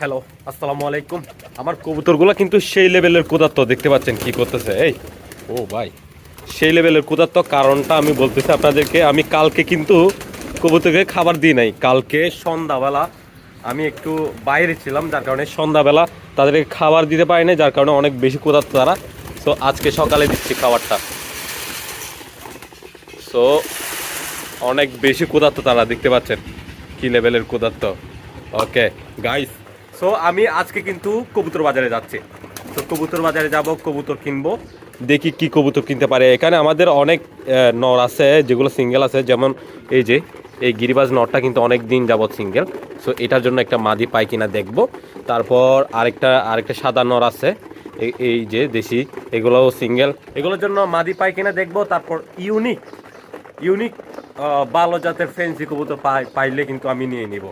Hello আসসালামু আলাইকুম। আমার কবুতরগুলো কিন্তু সেই লেভেলের ক্ষুধার্ত, দেখতে পাচ্ছেন কি করতেছে? এই, ও ভাই, সেই লেভেলের ক্ষুধার্ত কারণটা আমি বলতেছি আপনাদেরকে, আমি কালকে কিন্তু কবুতরকে খাবার দিই নাই। কালকে সন্ধ্যাবেলা আমি একটু বাইরে ছিলাম, যার কারণে সন্ধ্যাবেলা তাদেরকে খাবার দিতে পারি না যার কারণে অনেক বেশি ক্ষুধার্ত তারা। তো আজকে সকালে দিচ্ছি খাবারটা। সো অনেক বেশি ক্ষুধার্ত তারা, দেখতে পাচ্ছেন কি লেভেলের ক্ষুধার্ত। ওকে গাইস সো আমি আজকে কিন্তু কবুতর বাজারে যাচ্ছি। তো কবুতর বাজারে যাব, কবুতর কিনবো। দেখি কি কবুতর কিনতে পারে। এখানে আমাদের অনেক নর আছে, যেগুলো সিঙ্গেল আছে। যেমন এই যে, এই গিরিবাজ নরটা কিন্তু অনেক দিন যাবৎ সিঙ্গেল সো এটার জন্য একটা মাদি পাই কিনা দেখব। তারপর আরেকটা আরেকটা সাদা নর আছে। এই- এই যে, দেশি, এগুলোও সিঙ্গেল এগুলোর জন্য মাদি পাই কিনা দেখব। তারপর ইউনিক ইউনিক ভালো জাতের ফেন্সি কবুতর পাই, পাইলে কিন্তু আমি নিয়ে নিব।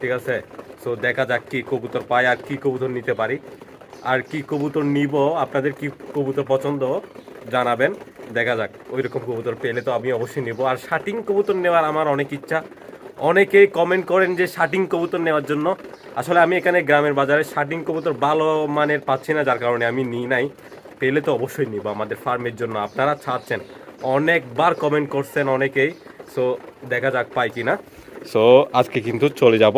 ঠিক আছে? সো দেখা যাক কি কবুতর পাই আর কি কবুতর নিতে পারি। আর কি কবুতর নিব, আপনাদের কি কবুতর পছন্দ জানাবেন। দেখা যাক ওই রকম কবুতর পেলে তো আমি অবশ্যই নিব। আর শাটিং কবুতর নেওয়ার আমার অনেক ইচ্ছা। অনেকেই কমেন্ট করেন যে শাটিং কবুতর নেওয়ার জন্য। আসলে আমি এখানে গ্রামের বাজারে শাটিং কবুতর ভালো মানের পাচ্ছি না, যার কারণে আমি নিই নাই। পেলে তো অবশ্যই নিব আমাদের ফার্মের জন্য। আপনারা ছাড়ছেন অনেকবার কমেন্ট করছেন অনেকেই। সো দেখা যাক পাই কি না সো আজকে কিন্তু চলে যাব।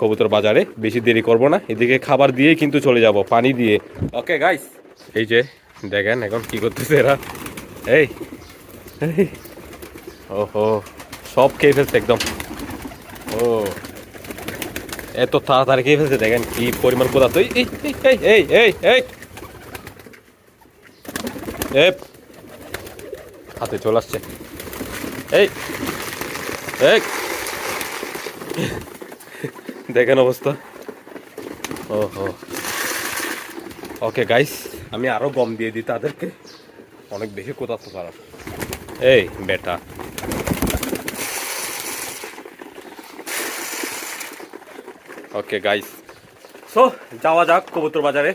কবুতর বাজারে। বেশি দেরি করব না। এদিকে খাবার দিয়েই কিন্তু চলে যাব, পানি দিয়ে। ওকে গাইস এই যে, দেখেন এখন কি করতেছে এরা। এই। ওহো, সব খেয়ে ফেলছে একদম। ও, এত তাড়াতাড়ি খেয়ে ফেলছে, দেখেন কি পরিমাণ কোথা তো এই এই এই এই এই এই। এই হাতে চলে আসছে। এই এই। দেখেন অবস্থা। ওহো। ওকে গাইস আমি আরও গম দিয়ে দিই তাদেরকে। অনেক বেশি কোথা তো খারাপ এই বেটা। ওকে গাইস সো যাওয়া যাক কবুতর বাজারে।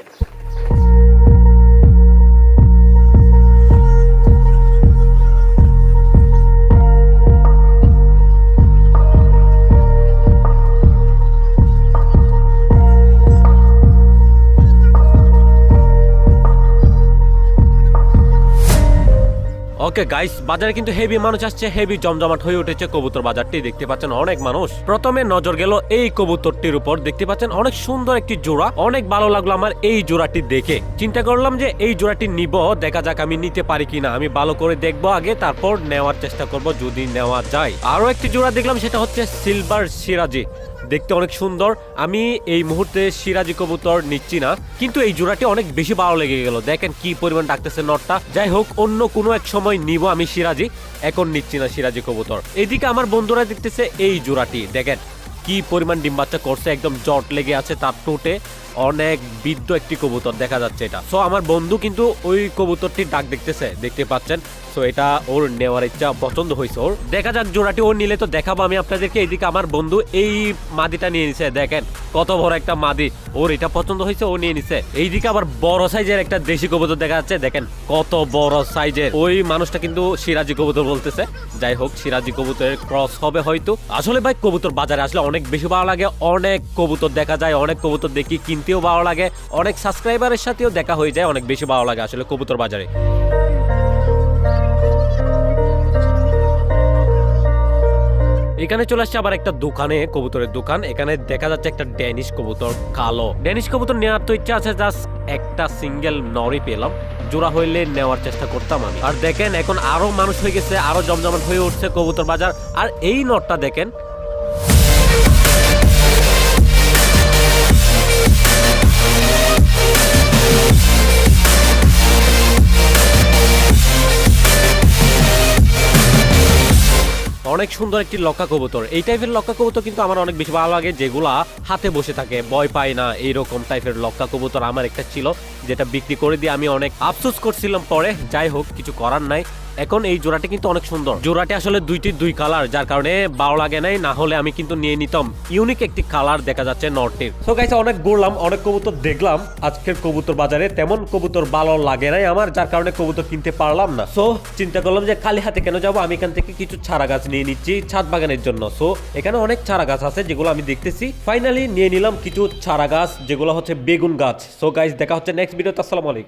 ওকে গাইস বাজারে কিন্তু হেভি মানুষ আসছে হেভি জমজমাট হয়ে উঠেছে কবুতর বাজারটি। দেখতে পাচ্ছেন অনেক মানুষ। প্রথমে নজর গেল এই কবুতরটির উপর। দেখতে পাচ্ছেন অনেক সুন্দর একটি জোড়া। অনেক ভালো লাগল আমার এই জোড়াটি দেখে। চিন্তা করলাম যে এই জোড়াটি নিব, দেখা যাক আমি নিতে পারি কিনা। আমি ভালো করে দেখব আগে, তারপর নেওয়ার চেষ্টা করব যদি নেওয়া যায়। আরও একটি জোড়া দেখলাম, সেটা হচ্ছে সিলভার সিরাজি। দেখতে অনেক সুন্দর। আমি এই মুহূর্তে সিরাজি কবুতর নিচ্ছি না, কিন্তু এই জোড়াটি অনেক বেশি ভালো লেগে গেল। দেখেন কি পরিমাণ ডাকতেছে নটটা। যাই হোক, অন্য কোনো এক সময় নিব আমি সিরাজি। এখন নিচ্ছি না সিরাজি কবুতর। এদিকে আমার বন্ধুরা দেখতেছে এই জোড়াটি। দেখেন কি পরিমাণ ডিম বাচ্চা করছে, একদম জট লেগে আছে তার টোটে অনেক বিদ্য একটি কবুতর, দেখা যাচ্ছে এটা। সো আমার বন্ধু কিন্তু ওই কবুতরটির ডাক দেখতেছে, দেখতে পাচ্ছেন। সো এটা ওর নেওয়ার ইচ্ছা, পছন্দ হয়েছে ওর। দেখা যাক, জোড়াটি ওর নিলে তো দেখাবো আমি আপনাদেরকে। এইদিকে আমার বন্ধু এই মাদিটা নিয়ে নিছে, দেখেন কত বড় একটা মাদি। ওর এটা পছন্দ হয়েছে ও নিয়ে নিছে। এইদিকে আবার বড় সাইজের একটা দেশি কবুতর দেখা যাচ্ছে, দেখেন কত বড় সাইজের। ওই মানুষটা কিন্তু সিরাজি কবুতর বলতেছে। যাই হোক, সিরাজি কবুতরের ক্রস হবে হয়তো। আসলে ভাই, কবুতর বাজারে আসলে অনেক বেশি ভালো লাগে, অনেক কবুতর দেখা যায়, অনেক কবুতর দেখি, কিনতেও ভালো লাগে, অনেক সাবস্ক্রাইবারের সাথেও দেখা হয়ে যায়, অনেক বেশি ভালো লাগে আসলে কবুতর বাজারে। এখানে চলে আসছে আবার একটা দোকানে কবুতরের দোকান, এখানে দেখা যাচ্ছে একটা ড্যানিশ কবুতর কালো। ড্যানিশ কবুতর নেওয়ার তো ইচ্ছা আছে জাস্ট একটা সিঙ্গেল নরি পেলাম, জোড়া হইলে নেওয়ার চেষ্টা করতাম আমি। আর দেখেন, এখন আরও মানুষ হয়ে গেছে, আরও জমজমাট হয়ে উঠছে কবুতর বাজার, আর এই নটটা দেখেন অনেক সুন্দর একটি লক্কা কবুতর। এই টাইপের লক্কা কবুতর কিন্তু আমার অনেক বেশি ভালো লাগে, যেগুলা হাতে বসে থাকে, ভয় পায় না, এইরকম টাইপের লক্কা কবুতর আমার একটা ছিল, যেটা বিক্রি করে দিয়ে আমি অনেক আফসোস করছিলাম পরে। যাই হোক, কিছু করার নাই। এখন এই জোড়াটি কিন্তু অনেক সুন্দর। জোড়াটি আসলে দুইটি দুই কালার যার কারণে ভালো লাগে নাই না হলে আমি কিন্তু নিয়ে নিতাম। ইউনিক একটি কালার দেখা যাচ্ছে নরটির সো গাইছে অনেক ঘুরলাম অনেক কবুতর দেখলাম। আজকের কবুতর বাজারে তেমন কবুতর ভালো লাগে নাই আমার যার কারণে কবুতর কিনতে পারলাম না। সো চিন্তা করলাম যে খালি হাতে কেন যাব? আমি এখান থেকে কিছু চারা গাছ নিয়ে নিচ্ছি ছাদ বাগানের জন্য। সো এখানে অনেক চারা গাছ আছে যেগুলো আমি দেখতেছি। ফাইনালি নিয়ে নিলাম কিছু চারা গাছ যেগুলো হচ্ছে বেগুন গাছ। সো গাইজ দেখা হচ্ছে নেক্সট ভিডিওতে আসসালামু আলাইকুম।